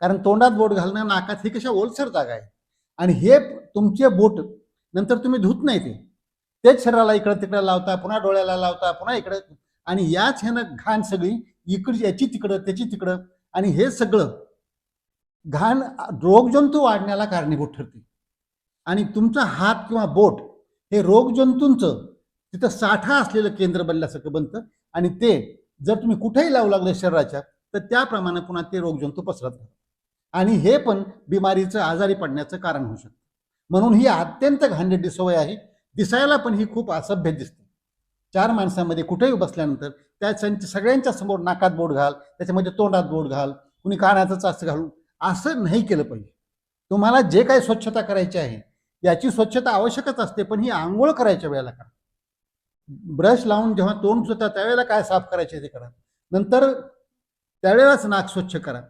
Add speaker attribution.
Speaker 1: कारण तोंडात बोट घालणं नाकात ही कशा ओलसर जागा आहे? आणि हे तुमचे बोट नंतर तुम्ही धुत नाही ते. तेच शरीराला इकडं तिकडं लावता पुन्हा डोळ्याला लावता पुन्हा इकडं. आणि याच ह्यानं घाण सगळी इकडची याची तिकडं त्याची तिकडं. आणि हे सगळं घाण रोगजंतू वाढण्याला कारणीभूत ठरते. आणि तुमचा हात किंवा बोट हे रोगजंतूंचं तिथं साठा असलेलं केंद्र बनल्यासारखं बनतं. आणि ते जर तुम्ही कुठेही लावू लागले शरीराच्या तर त्याप्रमाणे पुन्हा ते रोगजंतू पसरत राहतात. आणि हे पण बिमारीचं आजारी पडण्याचं कारण होऊ शकतं. म्हणून ही अत्यंत घाणेरडी सवय आहे. दिसायला पण ही खूप असभ्य दिसते. चार माणसांमध्ये कुठेही बसल्यानंतर त्या सगळ्यांच्या समोर नाकात बोट घाल त्याच्यामध्ये तोंडात बोट घाल कुणी कानाचं चाच घालू असं नाही केलं पाहिजे. तुम्हाला जे काही स्वच्छता करायची आहे याची स्वच्छता आवश्यकच असते पण ही आंघोळ करायच्या वेळेला करा. ब्रश लावून जेव्हा तोंड धुता त्यावेळेला काय साफ करायचे ते करा. नंतर त्यावेळेलाच नाक स्वच्छ करा.